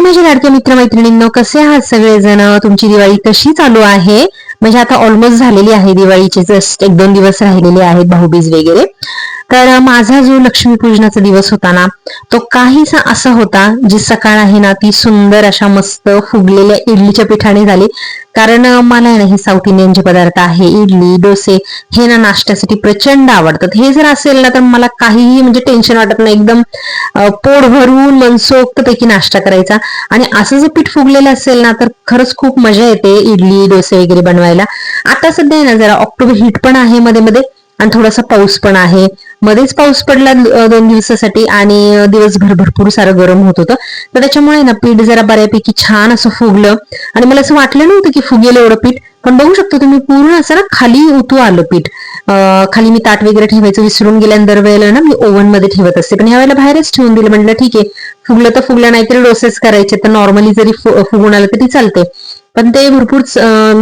हाय माझ्या लाडक्या मित्रमैत्रिणींनो कसे आहात सगळेजण? तुमची दिवाळी कशी चालू आहे? म्हणजे आता ऑलमोस्ट झालेली आहे दिवाळीचे जस्ट एक दोन दिवस राहिलेले आहेत भाऊबीज वगैरे. तर माझा जो लक्ष्मीपूजनाचा दिवस होता ना तो काहीसा असा होता जी सकाळ आहे ना ती सुंदर अशा मस्त फुगलेल्या इडलीच्या पिठाने झाली. कारण मला आहे ना हे साऊथ इंडियन जे पदार्थ आहे इडली डोसे हे ना नाश्त्यासाठी प्रचंड आवडतात. हे जर असेल ना तर मला काहीही म्हणजे टेन्शन वाटत नाही. एकदम पोट भरून मनसोक्त पैकी नाश्ता करायचा. आणि असं जर पीठ फुगलेलं असेल ना तर खरंच खूप मजा येते इडली डोसे वगैरे बनवायला. आता सध्या ना जरा ऑक्टोबर हिट पण आहे मध्ये मध्ये आणि थोडासा पाऊस पण आहे. मध्येच पाऊस पडला दोन दिवसासाठी आणि दिवसभर भरपूर सारं गरम होत होतं. तर त्याच्यामुळे ना पीठ जरा बऱ्यापैकी छान असं फुगलं. आणि मला असं वाटलं नव्हतं की फुगेल एवढं पीठ पण बघू शकतो तुम्ही पूर्ण असं ना खाली उतू आलं पीठ. खाली मी ताट वगैरे ठेवायचं विसरून गेल्यानंतर वेळेला ना मी ओव्हनमध्ये ठेवत असते. पण यावेळेला बाहेरच ठेवून दिलं. म्हटलं ठीक आहे. फुगलं तर फुगलं नाहीतरी डोसेस करायचे. तर नॉर्मली जरी फु- फुगून आलं तरी चालते पण ते भरपूर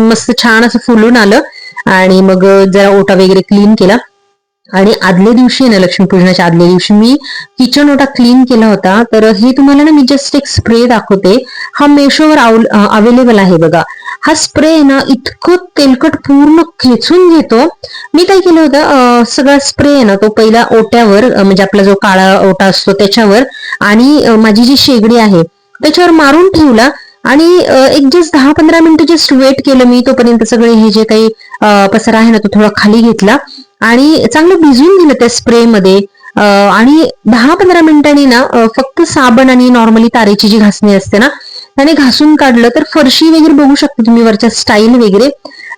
मस्त छान असं फुलून आलं. आणि मग जरा ओटा वगैरे क्लीन केला. आणि आदल्या दिवशी आहे ना लक्ष्मीपूजनाच्या आदल्या दिवशी मी किचन ओटा क्लीन केला होता. तर हे तुम्हाला ना मी जस्ट एक स्प्रे दाखवते. हा मेशोवर अवेलेबल आहे बघा. हा स्प्रे आहे ना इतकं तेलकट पूर्ण खेचून घेतो. मी काय केलं होतं सगळा स्प्रे आहे ना तो पहिला ओट्यावर म्हणजे आपला जो काळा ओटा असतो त्याच्यावर आणि माझी जी शेगडी आहे त्याच्यावर मारून ठेवला. आणि एक जस्ट दहा पंधरा मिनिटं जस्ट वेट केलं मी तोपर्यंत सगळे हे जे काही अं, पसारा आहे ना तो थोडा खाली घेतला. आणि चांगलं भिजून दिलं त्या स्प्रेमध्ये आणि दहा पंधरा मिनिटांनी ना फक्त साबण आणि नॉर्मली तारेची जी घासणी असते ना त्याने घासून काढलं तर फरशी वगैरे बघू शकता तुम्ही वरच्या स्टाईल वगैरे.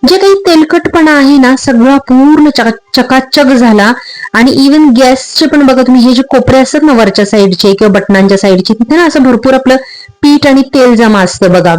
जे काही तेलकटपणा आहे ना सगळा पूर्ण चकाचक झाला. आणि इवन गॅसचे पण बघा तुम्ही हे जे कोपरे असतात ना वरच्या साईडचे किंवा बटनांच्या साईडचे तिथे ना असं भरपूर आपलं पीठ आणि तेल जमा असतं बघा.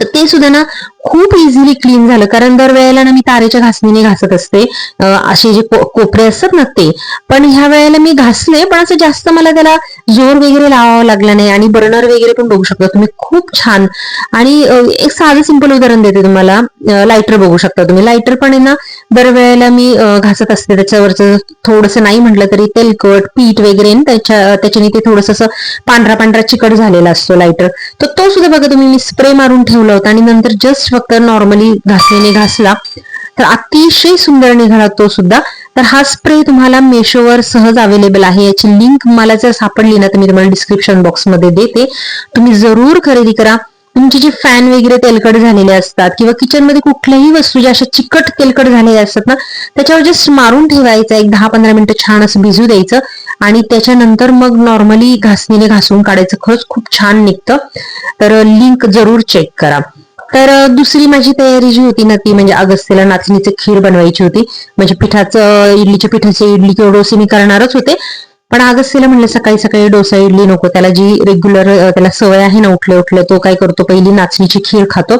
तर ते सुद्धा ना खूप इझिली क्लीन झालं. कारण दर वेळेला ना मी तारेच्या घासणीने घासत असते. असे जे कोपरे असतात ना ते. पण ह्या वेळेला मी घासले पण असं जास्त मला त्याला जोर वगैरे लावावा लागला नाही आणि बर्नर वगैरे पण बघू शकता तुम्ही. खूप छान. आणि एक साधं सिंपल उदाहरण देते तुम्हाला. लायटर बघू शकता तुम्ही. लायटर पण आहे ना दरवेळेला मी घासत असते. त्याच्यावरचं थोडंसं नाही म्हटलं तरी तेलकट पीठ वगैरे त्याच्या त्याच्याने ते थोडस असं पांढरा पांढरा चिकट झालेला असतो लायटर तर तो सुद्धा बघा तुम्ही मी स्प्रे मारून ठेवला होता आणि नंतर जस्ट फक्त नॉर्मली घासलेने घासला. तर अतिशय सुंदर निघाला तो सुद्धा. तर हा स्प्रे तुम्हाला मेशोवर सहज अवेलेबल आहे. याची लिंक मला जर सापडली ना तर मी तुम्हाला डिस्क्रिप्शन बॉक्समध्ये देते. तुम्ही जरूर खरेदी करा. तुमचे जे फॅन वगैरे तेलकट झालेले असतात किंवा किचनमध्ये कुठल्याही वस्तू ज्या अशा चिकट तेलकट झालेल्या असतात ना त्याच्यावर जस्ट मारून ठेवायचं. एक दहा पंधरा मिनिटं छान असं भिजू द्यायचं. आणि त्याच्यानंतर मग नॉर्मली घासणीने घासून काढायचं. खरंच खूप छान निघतं. तर लिंक जरूर चेक करा. तर दुसरी माझी तयारी जी होती ना ती म्हणजे अगस्तीला नाचणीची खीर बनवायची होती. म्हणजे पिठाचं इडलीच्या पिठाची इडली किंवा डोसे मी करणारच होते. पण अगस्तीला म्हणलं सकाळी सकाळी डोसा इडली नको. त्याला जी रेग्युलर त्याला सवय आहे ना उठले उठले तो काय करतो? पहिली नाचणीची खीर खातो.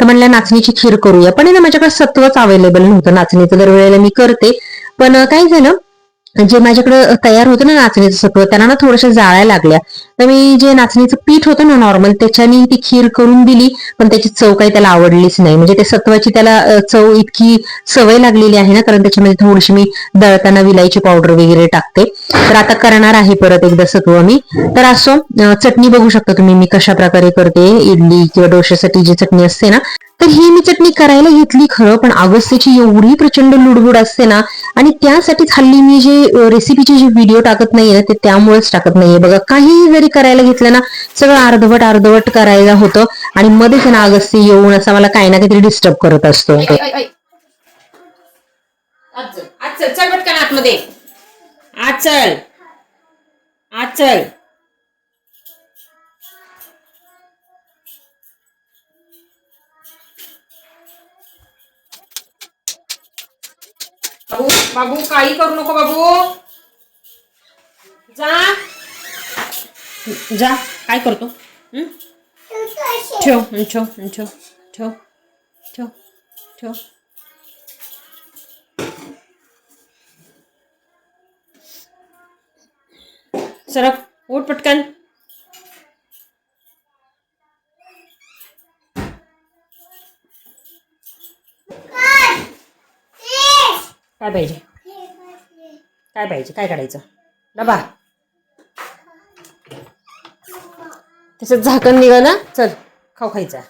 तर म्हणलं नाचणीची खीर करूया. पण ना माझ्याकडे सत्वच अवेलेबल नव्हतं. नाचणीचं दरवेळेला मी करते. पण काय झालं? जे माझ्याकडे तयार होतं ना नाचणीचं सत्व त्यांना ना थोड्याशा जाळ्या लागल्या. तर मी जे नाचणीचं पीठ होतं ना नॉर्मल त्याच्याने ती खीर करून दिली पण त्याची चव काही त्याला आवडलीच नाही. म्हणजे ते सत्वाची त्याला चव इतकी सवय लागलेली आहे ना कारण त्याच्यामध्ये थोडीशी मी दळताना विलायची पावडर वगैरे टाकते. तर आता करणार आहे परत एकदा सत्व मी. तर असो चटणी बघू शकता तुम्ही मी कशा प्रकारे करते इडली किंवा डोश्यासाठी जी चटणी असते ना. तर ही मी चटणी करायला घेतली खरं पण अगस्त्याची एवढी प्रचंड लुडबुड असते ना आणि त्यासाठीच हल्ली मी जे रेसिपीचे जे व्हिडिओ टाकत नाहीये ना ते त्यामुळेच टाकत नाहीये. बघा काही जरी करायला घेतलं ना सगळं अर्धवट अर्धवट करायला होतं आणि मध्येच ना अगस्ती येऊन असा मला काही ना काहीतरी डिस्टर्ब करत असतो. चल पटकन आतमध्ये. आज चल. आज चल. बाबू, काही करू नको बाबू. जा. जा, काय करतो? ठेव ठेव ठेव ठेव ठेव ठेव. सरक, उठ पटकन. काय पाहिजे? काय पाहिजे? काय काढायचं? डबा. त्याच्यात झाकण निघालं चल खाऊ खायचा.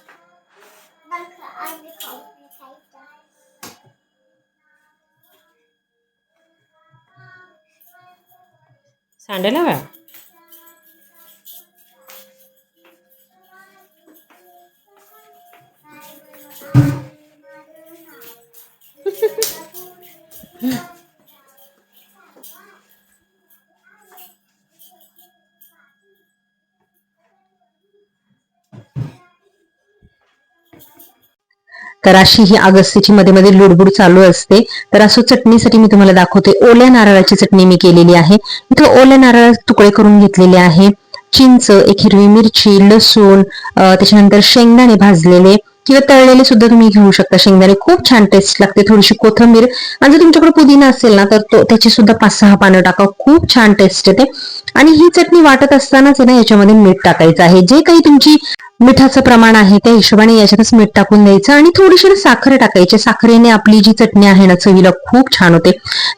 सांडायला वेळा तर अशी ही अगस्तीची मध्ये मध्ये लुडबुड चालू असते. तर असं चटणीसाठी मी तुम्हाला दाखवते. ओल्या नारळाची चटणी मी केलेली आहे. इथं ओल्या नारळ तुकडे करून घेतलेले आहे. चिंच एक हिरवी मिरची लसूण त्याच्यानंतर शेंगदाणे भाजलेले. किंवा तळलेले सुद्धा तुम्ही घेऊ शकता शेंगदाणे. खूप छान टेस्ट लागते थोडीशी कोथिंबीर. आणि जर तुमच्याकडे पुदिना असेल ना तर तो त्याची सुद्धा पाच सहा पानं टाका. खूप छान टेस्ट येते. आणि ही चटणी वाटत असतानाच ना याच्यामध्ये मीठ टाकायचं आहे. जे काही तुमची मिठाचं प्रमाण आहे त्या हिशोबाने याच्यातच मीठ टाकून द्यायचं आणि थोडीशी साखर टाकायची. साखरेने आपली जी चटणी आहे ना चवीला खूप छान होते.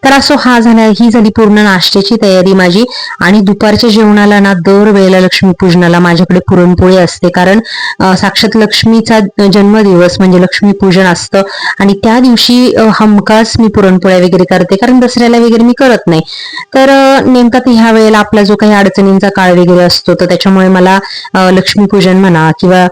तर असो हा झाला ही झाली पूर्ण नाश्त्याची तयारी माझी. आणि दुपारच्या जेवणाला ना दर वेळेला लक्ष्मीपूजनाला माझ्याकडे पुरणपोळी असते. कारण साक्षात लक्ष्मीचा जन्मदिवस म्हणजे लक्ष्मीपूजन असतं. आणि त्या दिवशी हमखास मी पुरणपोळ्या वगैरे करते. कारण दसऱ्याला वगैरे मी करत नाही. तर नेमका ते ह्या वेळेला आपला जो काही अडचणींचा काळ वगैरे असतो तर त्याच्यामुळे मला लक्ष्मीपूजन म्हणा किंवा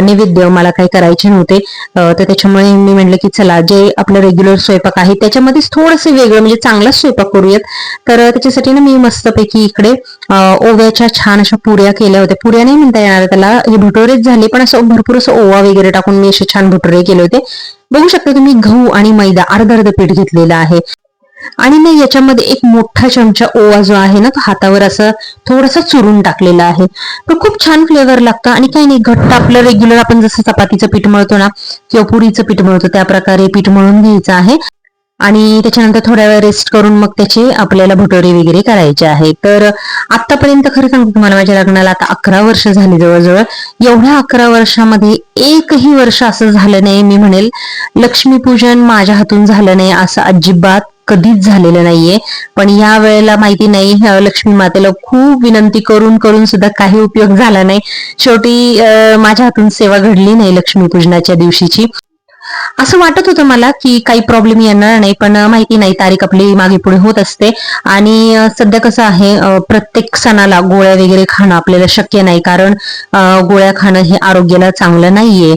नैवेद्य मला काही करायचे नव्हते. तर त्याच्यामुळे मी म्हटलं की चला जे आपलं रेग्युलर स्वयंपाक आहे त्याच्यामध्येच थोडंसं वेगळं म्हणजे चांगलाच स्वयंपाक करूयात. तर त्याच्यासाठी ना मी मस्तपैकी इकडे ओव्याच्या छान अशा पुऱ्या केल्या होत्या. पुऱ्या नाही म्हणता येणार त्याला हे भटोरेच झाले पण असं भरपूर असं ओवा वगैरे टाकून मी असे छान भटोरे केले होते. बघू शकता तुम्ही गहू आणि मैदा अर्ध अर्ध पीठ घेतलेलं आहे. आणि ना याच्यामध्ये एक मोठा चमचा ओवा जो आहे ना तो हातावर असं थोडासा चुरून टाकलेला आहे. तो खूप छान फ्लेवर लागतं आणि काही नाही घट्ट आपलं रेग्युलर आपण जसं चपातीचं पीठ मळतो ना किंवा पुरीचं पीठ मळतो त्या प्रकारे पीठ मळून घ्यायचं आहे. आणि त्याच्यानंतर थोड्या वेळ रेस्ट करून मग त्याचे आपल्याला भटोरे वगैरे करायचे आहे. तर आतापर्यंत खरं सांगतो तुम्हाला माझ्या लग्नाला आता अकरा वर्ष झाली जवळजवळ. एवढ्या अकरा वर्षामध्ये एकही वर्ष असं झालं नाही मी म्हणेल लक्ष्मीपूजन माझ्या हातून झालं नाही असं अजिबात कधीच झालेलं नाहीये. पण या वेळेला माहिती नाही लक्ष्मी मातेला खूप विनंती करून करून सुद्धा काही उपयोग झाला नाही. शेवटी माझ्या हातून सेवा घडली नाही लक्ष्मीपूजनाच्या दिवशीची. असं वाटत होतं मला की काही प्रॉब्लेम येणार नाही पण माहिती नाही तारीख आपली मागे पुढे होत असते. आणि सध्या कसं आहे प्रत्येक सणाला गोळ्या वगैरे खाणं आपल्याला शक्य नाही कारण गोळ्या खाणं हे आरोग्याला चांगलं नाहीये.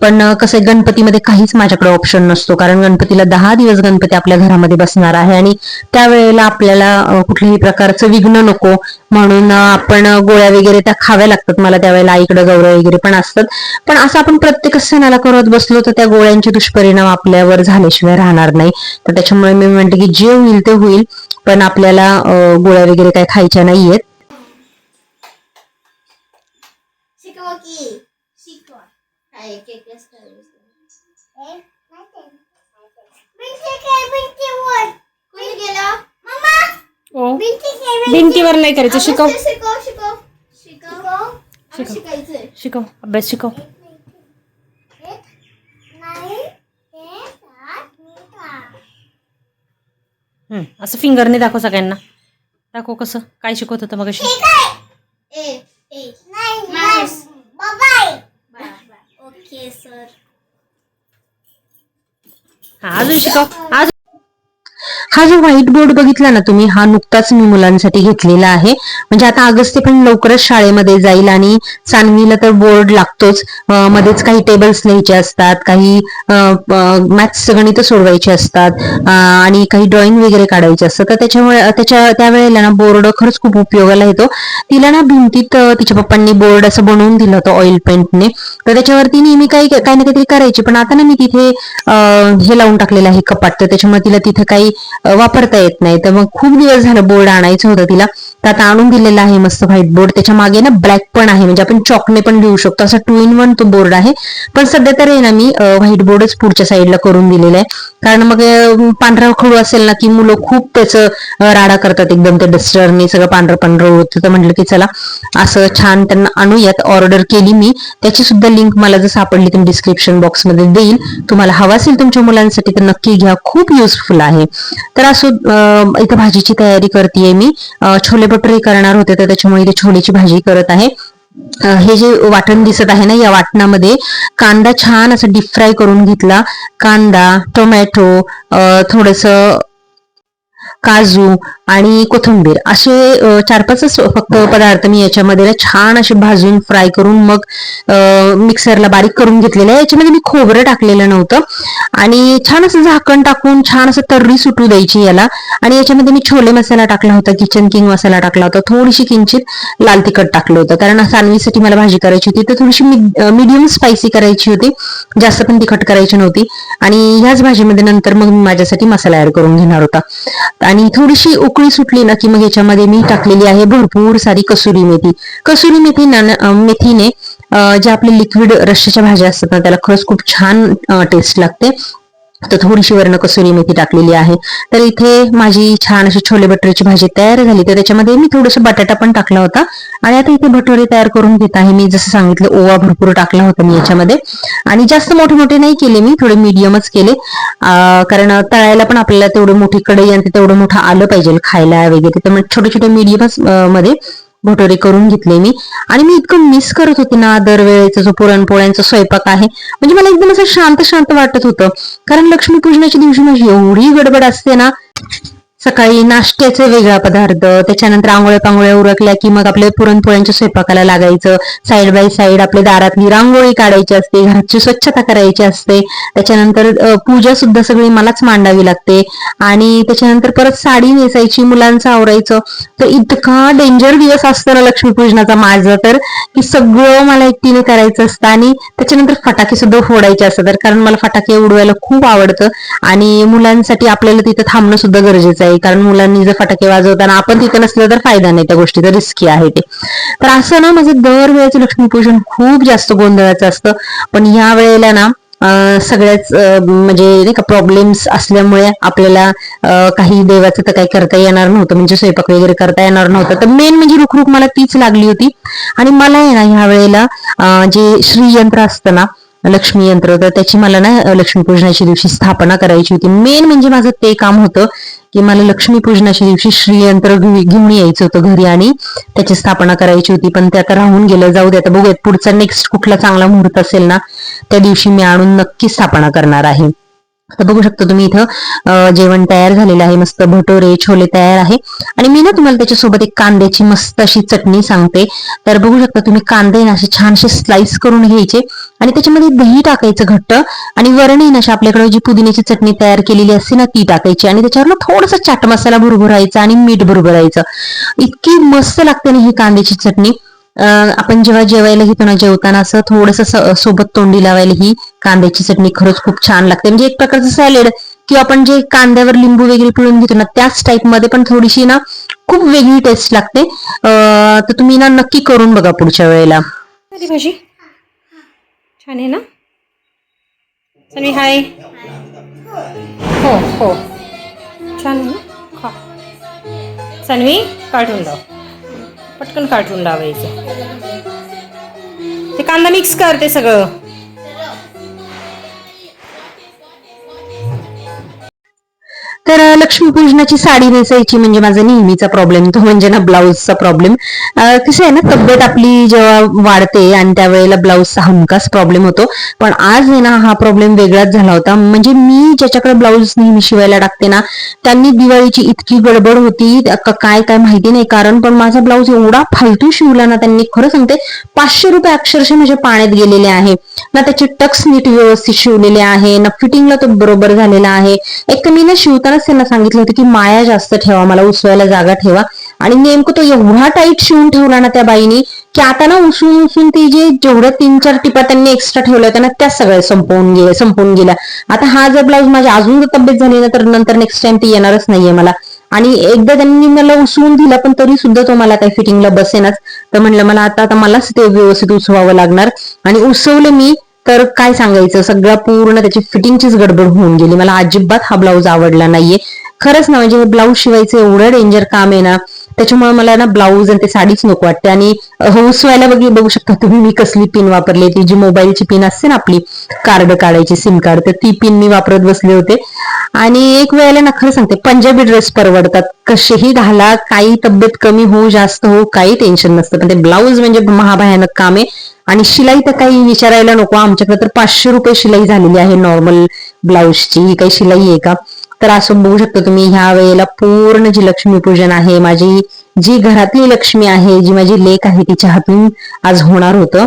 पण कसं आहे, गणपतीमध्ये काहीच माझ्याकडे ऑप्शन नसतो कारण गणपतीला दहा दिवस गणपती आपल्या घरामध्ये बसणार आहे आणि त्यावेळेला आपल्याला कुठल्याही प्रकारचं विघ्न नको. म्हणून आपण गोळ्या वगैरे त्या खाव्या लागतात. मला त्यावेळेला आईकडे गौरव वगैरे पण असतात. पण असं आपण प्रत्येक सणाला करत बसलो तर त्या गोळ्यांचे दुष्परिणाम आपल्यावर झाल्याशिवाय राहणार नाही. तर त्याच्यामुळे मी म्हणते की जे होईल ते होईल पण आपल्याला गोळ्या वगैरे काही खायच्या नाहीयेत. शिकवा की. शिकवा. काय केक कोणी गेलं? मम्मा ओ. भिंती काय भिंतीवर नाही करायचं शिकव. शिकव शिकव. शिकव अभ्यास शिकव एक नाही ते सात आठ हम्म, असं फिंगरने दाखव सगळ्यांना. दाखव कसं काय शिकवत होतं मग ए ए. नाही माऊस बाबाय ओके सर हा अजून शिकव. अजून हा जो व्हाईट बोर्ड बघितला ना तुम्ही हा नुकताच मी मुलांसाठी घेतलेला आहे. म्हणजे आता अगस्ती पण लवकरच शाळेमध्ये जाईल आणि सानवीला तर बोर्ड लागतोच. मध्येच काही टेबल्स लिहायचे असतात काही मॅथ्स गणित सोडवायचे असतात आणि काही ड्रॉइंग वगैरे काढायचे असतात. तर त्याच्यामुळे त्याच्या त्यावेळेला ना बोर्ड खरंच खूप उपयोगाला येतो. तिला ना भिंतीत तिच्या पप्पांनी बोर्ड असं बनवून दिलं होतं ऑइल पेंटने तर त्याच्यावरती नेहमी काही काही ना काहीतरी करायची. पण आता ना मी तिथे हे लावून टाकलेलं आहे कपाट. तर त्याच्यामुळे तिला तिथे काही वापरता येत नाही. तर मग खूप दिवस झालं बोर्ड आणायचं होतं तिला. तर आता आणून दिलेला आहे मस्त व्हाईट बोर्ड. त्याच्यामागे ना ब्लॅक पण आहे. म्हणजे आपण चॉकने पण लिहू शकतो. असं टू इन वन तो बोर्ड आहे. पण सध्या तर आहे ना मी व्हाईट बोर्डच पुढच्या साईडला करून दिलेला आहे. कारण मग पांढरा खडू असेल ना की मुलं खूप त्याचं राडा करतात एकदम. ते डस्टरने सगळं पांढरं पांढरं होतं तर म्हटलं की चला असं छान त्यांना आणूयात. ऑर्डर केली मी. त्याची सुद्धा लिंक मला जर सापडली तर डिस्क्रिप्शन बॉक्समध्ये देईल. तुम्हाला हवा असेल तुमच्या मुलांसाठी तर नक्की घ्या. खूप युजफुल आहे. तर असं इथं भाजीची तयारी करतेय मी. छोले पटरी करणार होते तर त्याच्यामुळे इथे छोलेची भाजी करत आहे. हे जे वाटण दिसत आहे ना या वाटणामध्ये कांदा छान असं डीप फ्राय करून घेतला. कांदा टोमॅटो थोडस काजू आणि कोथिंबीर असे चार पाचच फक्त पदार्थ मी याच्यामध्ये छान असे भाजून फ्राय करून मग मिक्सरला बारीक करून घेतलेलं आहे. याच्यामध्ये मी खोबरं टाकलेलं नव्हतं. आणि छान असं झाकण टाकून छान असं तर्री सुटू द्यायची याला. आणि याच्यामध्ये मी छोले मसाला टाकला होता किचन किंग मसाला टाकला होता. थोडीशी किंचित लाल तिखट टाकलं होतं. कारण सानवीसाठी मला भाजी करायची होती. तर थोडीशी मीडियम स्पायसी करायची होती. जास्त पण तिखट करायची नव्हती. आणि ह्याच भाजीमध्ये नंतर मग मी माझ्यासाठी मसाला ऍड करून घेणार होता. आणि थोडीशी उकळी सुटली ना की मग याच्यामध्ये मी टाकलेली आहे भरपूर सारी कसुरी मेथी. कसुरी मेथी ना मेथीने जे ज्या आपले लिक्विड रश्श्याच्या भाज्या असतात ना त्याला खरंच खूप छान टेस्ट लागते. तर थोडीशी वर्ण कसुरी मेथी टाकलेली आहे. तर इथे माझी छान अशी छोले बटरीची भाजी तयार झाली. तर त्याच्यामध्ये मी थोडस बटाटा पण टाकला होता. आणि आता इथे भटुरे तयार करून घेत आहे मी. जसं सांगितलं ओवा भरपूर टाकला होता मी याच्यामध्ये. आणि जास्त मोठे मोठे नाही केले मी थोडे मीडियमच केले. कारण तळायला पण आपल्याला तेवढं मोठी कढई आणि तेवढं मोठं आलं पाहिजे खायला वगैरे. तर छोटे छोटे मीडियमच मध्ये भटोरे करून घेतले मी. आणि मी इतकं मिस करत होते ना दरवेळेचा जो पुरणपोळ्यांचा स्वयंपाक आहे. म्हणजे मला एकदम असं शांत शांत वाटत होतं. कारण लक्ष्मीपूजनाच्या दिवशी माझी एवढी गडबड असते ना. सकाळी नाश्त्याचे वेगळा पदार्थ त्याच्यानंतर आंघोळ्या पांगोळ्या उरकल्या की मग आपल्या पुरणपोळ्यांच्या स्वयंपाकाला लागायचं. साईड बाय साईड आपल्या दारातली रांगोळी काढायची असते घरची स्वच्छता करायची असते. त्याच्यानंतर पूजा सुद्धा सगळी मलाच मांडावी लागते. आणि त्याच्यानंतर परत साडी नेसायची मुलांचं आवरायचं. तर इतका डेंजर दिवस असतो ना लक्ष्मीपूजनाचा माझा. तर की सगळं मला एकटीने करायचं असतं आणि त्याच्यानंतर फटाके सुद्धा फोडायचे असतात. कारण मला फटाके उडवायला खूप आवडतं. आणि मुलांसाठी आपल्याला तिथं थांबणं सुद्धा गरजेचं आहे. कारण मुलांनी जर फटाके वाजवताना आपण तिथं नसलं तर फायदा नाही त्या गोष्टीचा रिस्की आहे ते. तर असं ना म्हणजे माझं दरवेळेचं लक्ष्मीपूजन खूप जास्त गोंधळाचं असतं. पण या वेळेला ना सगळ्याच म्हणजे नाही का प्रॉब्लेम्स असल्यामुळे आपल्याला काही देवाचं तर काही करता येणार नव्हतं. म्हणजे स्वयंपाक वगैरे करता येणार नव्हतं. तर मेन म्हणजे रुखरुख मला तीच लागली होती. आणि मला आहे ना ह्या वेळेला जे श्रीयंत्र असतं ना लक्ष्मी यंत्र तर त्याची मला ना लक्ष्मीपूजनाच्या दिवशी स्थापना करायची होती. मेन म्हणजे माझं ते काम होतं. की मला लक्ष्मीपूजनाच्या दिवशी श्रीयंत्र घेऊन यायचं होतं घरी आणि त्याची स्थापना करायची होती. पण ते आता राहून गेलं. जाऊ दे आता बघूयात पुढचा नेक्स्ट कुठला चांगला मुहूर्त असेल ना त्या दिवशी मी आणून नक्की स्थापना करणार आहे. बघू शकता तुम्ही इथं जेवण तयार झालेलं आहे मस्त भटोरे छोले तयार आहे. आणि मी ना तुम्हाला त्याच्यासोबत एक कांद्याची मस्त अशी चटणी सांगते. तर बघू शकता तुम्ही कांदे ना असे छानसे स्लाइस करून घ्यायचे. आणि त्याच्यामध्ये दही टाकायचं घट्ट आणि वरणी ना अशी आपल्याकडे जी पुदिन्याची चटणी तयार केलेली असते ना ती टाकायची. आणि त्याच्यावर ना थोडासा चाट मसाला भुरभुरायचा आणि मीठ भुरभुरायचं. इतकी मस्त लागते ना ही कांद्याची चटणी. आपण जेव्हा जेवायला घेतो ना जेवताना असं थोडस सोबत तोंडी लावायला ही कांद्याची चटणी खरंच खूप छान लागते. म्हणजे एक प्रकारचं सॅलेड किंवा आपण जे कांद्यावर लिंबू वगैरे पिळून घेतो ना त्याच टाईपमध्ये पण थोडीशी ना खूप वेगळी टेस्ट लागते. तर तुम्ही ना नक्की करून बघा पुढच्या वेळेला. भाजी? छान आहे ना? सनी हाय हो हो. छान ना? खा. सनवी काढून जाऊ पटकन काढून लावायचं. ते कांदा मिक्स करते सगळं. तर लक्ष्मीपूजनाची साडी नेसायची म्हणजे माझा नेहमीचा प्रॉब्लेम तो म्हणजे ना ब्लाऊजचा प्रॉब्लेम कसं आहे ना तब्येत आपली जेव्हा वाढते आणि त्यावेळेला ब्लाऊजचा हमखास प्रॉब्लेम होतो. पण आज आहे ना हा प्रॉब्लेम वेगळाच झाला होता. म्हणजे मी ज्याच्याकडे ब्लाऊज नेहमी शिवायला टाकते ना त्यांनी दिवाळीची इतकी गडबड होती. काय काय माहिती नाही. कारण पण माझा ब्लाऊज एवढा फालतू शिवला ना त्यांनी खरं सांगते पाचशे रुपये अक्षरशः म्हणजे पाण्यात गेलेले आहे. ना त्याचे टक्स नीट व्यवस्थित शिवलेले आहे ना फिटिंगला तो बरोबर झालेला आहे. एक तर मी ना शिवतानाच त्यांना सांगितलं होतं की माया जास्त ठेवा मला उसवायला जागा ठेवा. आणि नेमकं तो एवढा टाईट शिवून ठेवला ना त्या बाईनी की आता ना उसून उसून ती जे जेवढं तीन चार टिपा त्यांनी एक्स्ट्रा ठेवल्या होत्या ना त्या सगळ्या संपवून गेल्या संपवून गेल्या. आता हा जर ब्लाऊज माझ्या अजून जर तब्येत झाली ना तर नंतर नेक्स्ट टाइम ती येणारच नाहीये मला. आणि एकदा त्यांनी मला उसवून दिला पण तरी सुद्धा तो मला काही फिटिंगला बसेनाच. तर म्हणलं मला आता आता मलाच ते व्यवस्थित उसवावं लागणार. आणि उसवलं मी तर काय सांगायचं? सगळं पूर्ण त्याची फिटिंगचीच गडबड होऊन गेली. मला अजिबात हा ब्लाऊज आवडला नाहीये. खरंच ना म्हणजे हे ब्लाऊज शिवायचं एवढं डेंजर काम आहे ना त्याच्यामुळे मला ना ब्लाऊज आणि ते साडीच नको वाटते. आणि हौस व्हायला बघ बघू शकता तुम्ही मी कसली पिन वापरली ती जी मोबाईलची पिन असते ना आपली कार्ड काढायची सिम कार्ड तर ती पिन मी वापरत बसले होते. आणि एक वेळेला ना खरं सांगते पंजाबी ड्रेस परवडतात. कसेही घाला काही तब्येत कमी हो जास्त हो काही टेन्शन नसतं. पण ते ब्लाऊज म्हणजे महाभयानक काम आहे. आणि शिलाई तर काही विचारायला नको. आमच्याकडे तर पाचशे रुपये शिलाई झालेली आहे नॉर्मल ब्लाऊजची ही काही शिलाई आहे का? तर असं बघू शकता तुम्ही ह्या वेळेला पूर्ण जी लक्ष्मीपूजन आहे माझी जी घरातली लक्ष्मी आहे जी माझी लेख आहे तिच्या हातून आज होणार होतं.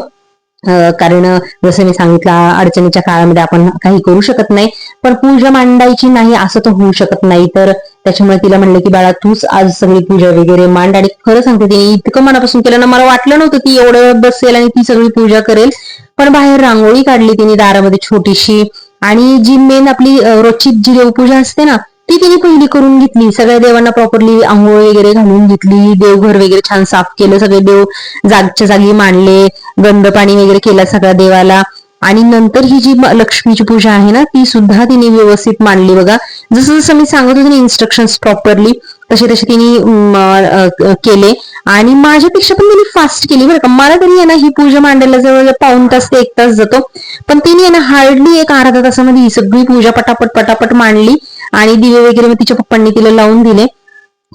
कारण जसं मी सांगितलं अडचणीच्या काळामध्ये आपण काही करू शकत नाही. पण पूजा मांडायची नाही असं तर होऊ शकत नाही. तर त्याच्यामुळे तिला म्हणलं की बाळा तूच आज सगळी पूजा वगैरे मांड. आणि खरं सांगते तिने इतकं मनापासून केलं ना मला वाटलं नव्हतं ती एवढं बसेल आणि ती सगळी पूजा करेल. पण बाहेर रांगोळी काढली तिने दारामध्ये छोटीशी. आणि जी मेन आपली रोजची जी देवपूजा असते ना ती तिने पहिली करून घेतली. सगळ्या देवांना प्रॉपरली आंघोळ वगैरे घालून घेतली. देवघर वगैरे छान साफ केलं. सगळे देव जागच्या जागी मांडले. गंध पाणी वगैरे केलं सगळ्या देवाला. आणि नंतर ही जी लक्ष्मीची पूजा आहे ना ती सुद्धा तिने व्यवस्थित मांडली बघा. जसं जसं मी सांगत होते इन्स्ट्रक्शन्स प्रॉपरली तसे तसे तिने केले. आणि माझ्यापेक्षा पण तिने फास्ट केली बरं का. मला तरी आहे ना ही पूजा मांडायला जवळ पाऊन तास ते एक तास जातो. पण तिने आहे ना हार्डली एक अर्धा तासामध्ये ही सगळी पूजा पटापट पटापट मांडली. आणि दिवे वगैरे मग तिच्या पप्पांनी तिला लावून दिले.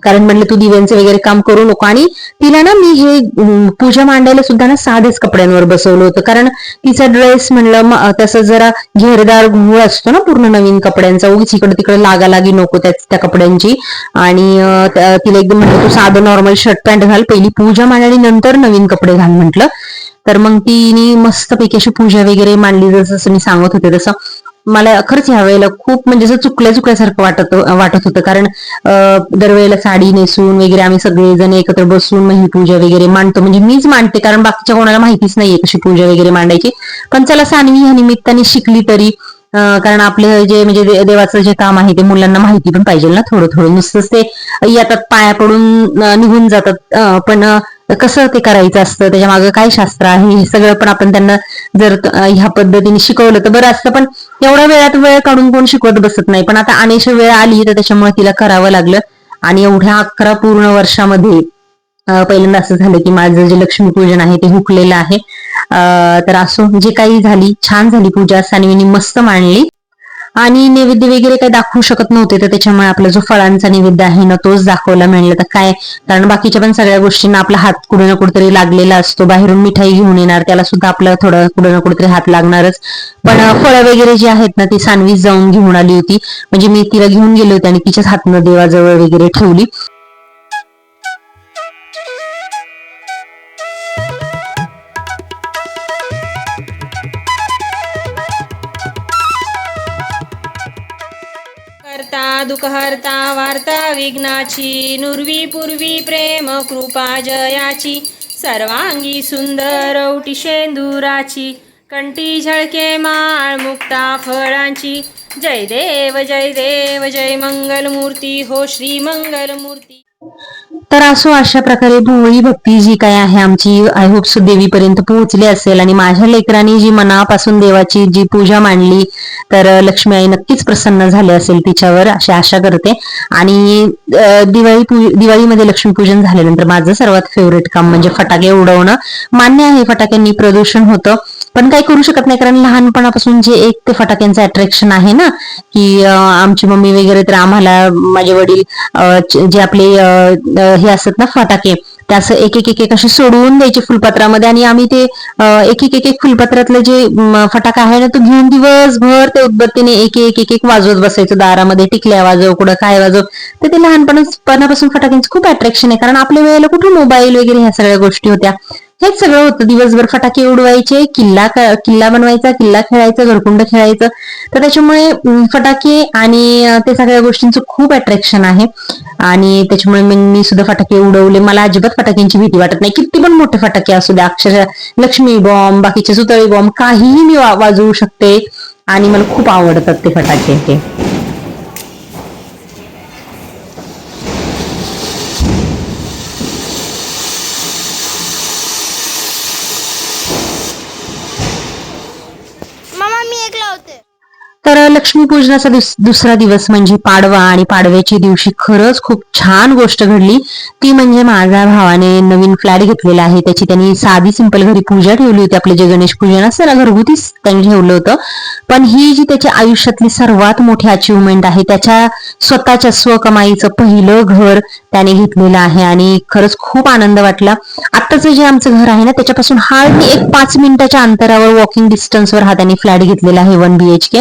कारण म्हणलं तू दिव्यांचे वगैरे काम करू नको. आणि तिला ना मी हे पूजा मांडायला सुद्धा ना साधेच कपड्यांवर बसवलं होतं. कारण तिचा ड्रेस म्हणलं तसं जरा घेरदार घोळ असतो ना पूर्ण नवीन कपड्यांचा उगीच इकडे तिकडे लागा लागी नको त्या त्या कपड्यांची. आणि तिला एकदम म्हणलं तू साधं नॉर्मल शर्ट पॅन्ट घाल पहिली पूजा मांडली नंतर नवीन कपडे घाल म्हटलं. तर मग तिने मस्तपैकी अशी पूजा वगैरे मांडली जसं मी सांगत होते तसं. मला खरंच ह्या वेळेला खूप म्हणजे असं चुकल्या चुकल्यासारखं वाटत वाटत होतं. कारण अं, दरवेळेला साडी नेसून वगैरे आम्ही सगळेजण एकत्र बसून मग ही पूजा वगैरे मांडतो. म्हणजे मीच मांडते कारण बाकीच्या कोणाला माहितीच नाहीये कशी पूजा वगैरे मांडायची. पण चला सानवी ह्या निमित्ताने शिकली तरी कारण आपलं जे म्हणजे देवाचं जे काम आहे ते मुलांना माहिती पण पाहिजे ना थोडं थोडं. नुसतंच ते येतात पाया पडून निघून जातात. पण कसं ते करायचं असतं? त्याच्यामागे काय शास्त्र आहे? हे सगळं पण आपण त्यांना जर ह्या पद्धतीने शिकवलं तर बरं असतं. पण एवढ्या वेळात वेळ काढून कोण शिकवत बसत नाही. पण आता अनेक वेळ आली तर त्याच्यामुळे तिला करावं लागलं. आणि एवढ्या अकरा पूर्ण वर्षामध्ये पहिल्यांदा असं झालं की माझं जे लक्ष्मीपूजन आहे ते हुकलेलं आहे. तर असो जे काही झाली छान झाली पूजा सानवीनी मस्त मांडली. आणि नैवेद्य वगैरे काही दाखवू शकत नव्हते तर त्याच्यामुळे आपला जो फळांचा नैवेद्य आहे ना तोच दाखवला म्हणलं तर काय कारण बाकीच्या पण सगळ्या गोष्टींना आपला हात कुठे ना कुठेतरी लागलेला असतो. बाहेरून मिठाई घेऊन येणार त्याला सुद्धा आपला थोडं कुठे ना कुठेतरी हात लागणारच. पण फळं वगैरे जी आहेत ना ती सानवीच जाऊन घेऊन आली होती. म्हणजे मी तिला घेऊन गेले होते आणि तिच्याच हातनं देवाजवळ वगैरे ठेवली. दुःखहर्ता वार्ता विघ्नाची नुर्वी पूर्वी प्रेम कृपा जयाची सर्वांगी सुंदर औटी शेंदुराची कंटी झळके माळ मुक्ता फळांची. जय देव जय देव जय मंगलमूर्ती हो श्री मंगलमूर्ती. तर असो अशा प्रकारे भोळी भक्ती जी काय आहे आमची आय होप सो देवीपर्यंत पोहोचली असेल आणि माझ्या लेकरांनी जी मनापासून देवाची जी पूजा मांडली तर लक्ष्मी आई नक्कीच प्रसन्न झाली असेल तिच्यावर अशी आशा करते. आणि दिवाळी पू- दिवाळीमध्ये लक्ष्मीपूजन झाल्यानंतर माझं सर्वात फेवरेट काम म्हणजे फटाके उडवणं. मान्य आहे फटाक्यांनी प्रदूषण होतं. पण काही करू शकत नाही कारण लहानपणापासून जे एक ते फटाक्यांचं अट्रॅक्शन आहे ना की आमची मम्मी वगैरे तर आम्हाला माझे वडील जे आपले हे असतात ना फटाके त्यास एक एक एक एक असे सोडवून द्यायचे फुलपत्रामध्ये आणि आम्ही ते एक एक एक एक फुलपत्रातलं जे फटाका आहे ना तो घेऊन दिवसभर ते उदबत्तीने एक एक एक एक वाजवत बसायचं दारामध्ये टिकल्या वाजव कुठं काय वाजव. तर ते लहानपणापासून फटाक्यांचं खूप अट्रॅक्शन आहे कारण आपल्या वेळेला कुठे मोबाईल वगैरे ह्या सगळ्या गोष्टी होत्या. हेच सगळं होतं. दिवसभर फटाके उडवायचे किल्ला किल्ला बनवायचा किल्ला खेळायचा घरकुंड खेळायचं. तर त्याच्यामुळे फटाके आणि ते सगळ्या गोष्टींचं खूप अट्रॅक्शन आहे. आणि त्याच्यामुळे मग मी सुद्धा फटाके उडवले. मला अजिबात फटाक्यांची भीती वाटत नाही. किती पण मोठे फटाके असू द्या अक्षरशः लक्ष्मी बॉम्ब बाकीचे सुतळी बॉम्ब काहीही मी वाजवू शकते. आणि मला खूप आवडतात ते फटाके हे मामा मी एक लावते तर लक्ष्मीपूजनाचा पूजनाचा दुसरा दिवस म्हणजे पाडवा आणि पाडव्याच्या दिवशी खरंच खूप छान गोष्ट घडली. ती म्हणजे माझ्या भावाने नवीन फ्लॅट घेतलेला आहे. त्याची त्यांनी साधी सिंपल घरी पूजा ठेवली होती. आपले जे गणेश पूजन असतं ना घरगुतीच त्यांनी ठेवलं होतं. पण ही जी त्याच्या आयुष्यातली सर्वात मोठी अचिव्हमेंट आहे त्याच्या स्वतःच्या स्वकमाईचं पहिलं घर त्याने घेतलेलं आहे आणि खरंच खूप आनंद वाटला. आत्ताचं जे आमचं घर आहे ना त्याच्यापासून हार्डली एक पाच मिनिटाच्या अंतरावर वॉकिंग डिस्टन्सवर हा त्यांनी फ्लॅट घेतलेला आहे वन बी एच के.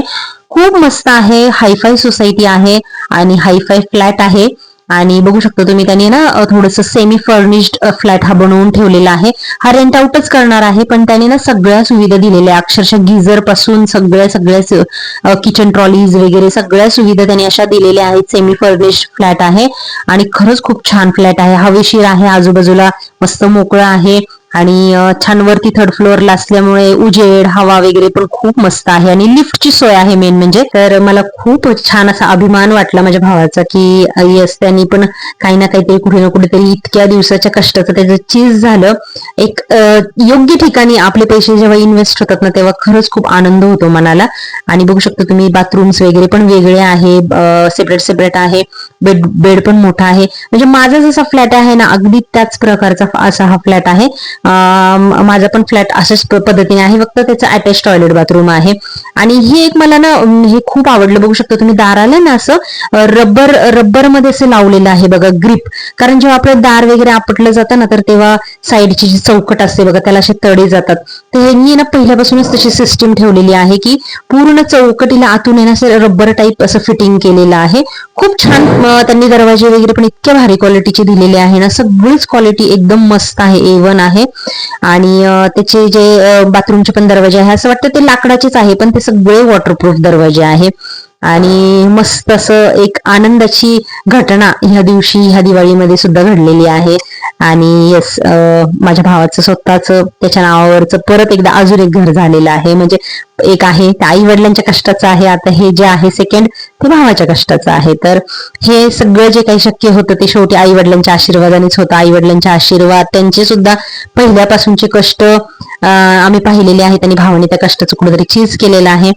खूप मस्त आहे. हायफाय सोसायटी आहे आणि हायफाय फ्लॅट आहे. आणि बघू शकता तुम्ही त्यांनी ना थोडस सेमी फर्निश्ड फ्लॅट हा बनवून ठेवलेला आहे. हा रेंट आउटच करणार आहे पण त्याने ना सगळ्या सुविधा दिलेल्या अक्षरशः गिझरपासून सगळ्या सगळ्या किचन ट्रॉलीज वगैरे सगळ्या सुविधा त्यांनी अशा दिलेल्या आहेत. सेमी फर्निश्ड फ्लॅट आहे. आणि खरंच खूप छान फ्लॅट आहे. हवेशीर आहे. आजूबाजूला मस्त मोकळं आहे. आणि छान वरती थर्ड फ्लोअरला असल्यामुळे उजेड हवा वगैरे पण खूप मस्त आहे आणि लिफ्टची सोय आहे मेन म्हणजे. तर मला खूप छान असा अभिमान वाटला माझ्या भावाचा की येस त्यांनी पण काही ना काहीतरी कुठे ना कुठेतरी इतक्या दिवसाच्या कष्टाचं त्याचं चीज झालं. एक योग्य ठिकाणी आपले पैसे जेव्हा इन्व्हेस्ट होतात ना तेव्हा खरंच खूप आनंद होतो मनाला. आणि बघू शकता तुम्ही बाथरूम्स वगैरे पण वेगळे आहे सेपरेट सेपरेट आहे. बेड बेड पण मोठा आहे. म्हणजे माझा जसा फ्लॅट आहे ना अगदी त्याच प्रकारचा असा हा फ्लॅट आहे. माझा पण फ्लॅट अशाच पद्धतीने आहे. फक्त त्याचं अटॅच टॉयलेट बाथरूम आहे. आणि हे एक मला ना हे खूप आवडलं. बघू शकता तुम्ही दाराला ना असं रबर रबरमध्ये असं लावलेलं आहे बघा ग्रीप कारण जेव्हा आपलं दार वगैरे आपटलं जातं ना तर तेव्हा साईडची जी चौकट असते बघा त्याला असे तडे जातात. तर ह्यांनी ना पहिल्यापासूनच तशी सिस्टीम ठेवलेली आहे की पूर्ण चौकटीला आतून आहे ना असं रबर टाईप असं फिटिंग केलेलं आहे. खूप छान त्यांनी दरवाजे वगैरे पण इतक्या भारी क्वालिटीचे दिलेले आहे ना. सगळीच क्वालिटी एकदम मस्त आहे ए वन आहे. आणि त्याचे जे बाथरूमचे पण दरवाजे आहे. असं वाटतं ते लाकडाचेच आहे पण ते सगळे वॉटरप्रूफ दरवाजे आहे. आणि मस्त असं एक आनंदाची घटना ह्या दिवशी ह्या दिवाळीमध्ये सुद्धा घडलेली आहे. आणि येस माझ्या भावाचं स्वतःच त्याच्या नावावरचं परत एकदा अजून एक घर झालेलं आहे. म्हणजे एक आहे ते आई वडिलांच्या कष्टाचं आहे आता हे जे आहे सेकंड ते भावाच्या कष्टाचं आहे. तर हे सगळं जे काही शक्य होतं ते शेवटी आई वडिलांच्या आशीर्वादानेच होतं. आई वडिलांच्या आशीर्वाद त्यांचे सुद्धा पहिल्यापासूनचे कष्ट अं, आम्ही पाहिलेले आहेत आणि भावाने त्या कष्टाचं कुठेतरी चीज केलेलं आहे.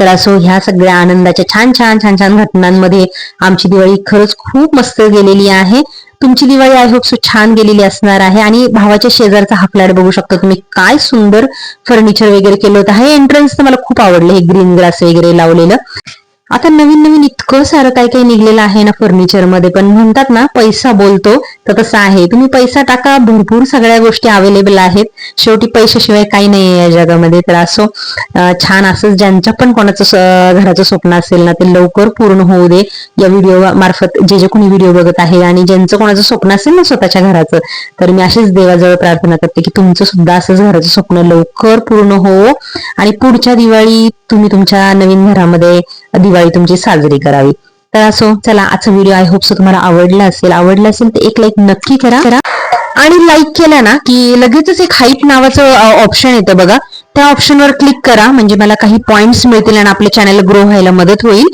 तर असो ह्या सगळ्या आनंदाच्या छान छान छान छान घटनांमध्ये आमची दिवाळी खरंच खूप मस्त गेलेली आहे. तुमची दिवाळी आय होप सो छान गेलेली असणार आहे आणि भावाच्या शेजारचा हा फ्लॅट बघू शकता तुम्ही. काय सुंदर फर्निचर वगैरे केलं होतं. हे एंट्रन्स तर मला खूप आवडलं हे ग्रीन ग्रास वगैरे लावलेलं. आता नवीन नवीन इतकं सारं काय काय निघलेलं आहे ना फर्निचरमध्ये. पण म्हणतात ना पैसा बोलतो तर तसं आहे. तुम्ही पैसा टाका भरपूर सगळ्या गोष्टी अवेलेबल आहेत. शेवटी पैशाशिवाय काही नाही या जगामध्ये. तर असो छान असं ज्यांच्या पण कोणाचं घराचं स्वप्न असेल ना ते लवकर पूर्ण होऊ दे. या व्हिडिओ मार्फत जे जे कोणी व्हिडिओ बघत आहे आणि ज्यांचं कोणाचं स्वप्न असेल ना स्वतःच्या घराचं तर मी अशीच देवाजवळ प्रार्थना करते की तुमचं सुद्धा असंच घराचं स्वप्न लवकर पूर्ण हो. आणि पुढच्या दिवाळी तुम्ही तुमच्या नवीन घरामध्ये दिवाळी तुमची साजरी करावी. तर असो चला आजचा व्हिडिओ आय होप सो तुम्हाला आवडला असेल. आवडला असेल तर एक लाईक नक्की करा. करा. आणि लाईक केला ना की लगेचच एक हाईट नावाचं ऑप्शन येतं बघा. त्या ऑप्शनवर क्लिक करा. म्हणजे मला काही पॉइंट्स मिळतील आणि आपल्या चॅनल ग्रो व्हायला मदत होईल.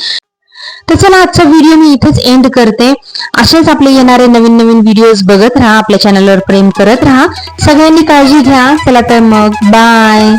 तर चला आजचा व्हिडिओ मी इथेच एंड करते. असेच आपले येणारे नवीन नवीन व्हिडिओज बघत राहा. आपल्या चॅनलवर प्रेम करत राहा. सगळ्यांनी काळजी घ्या. चला तर मग बाय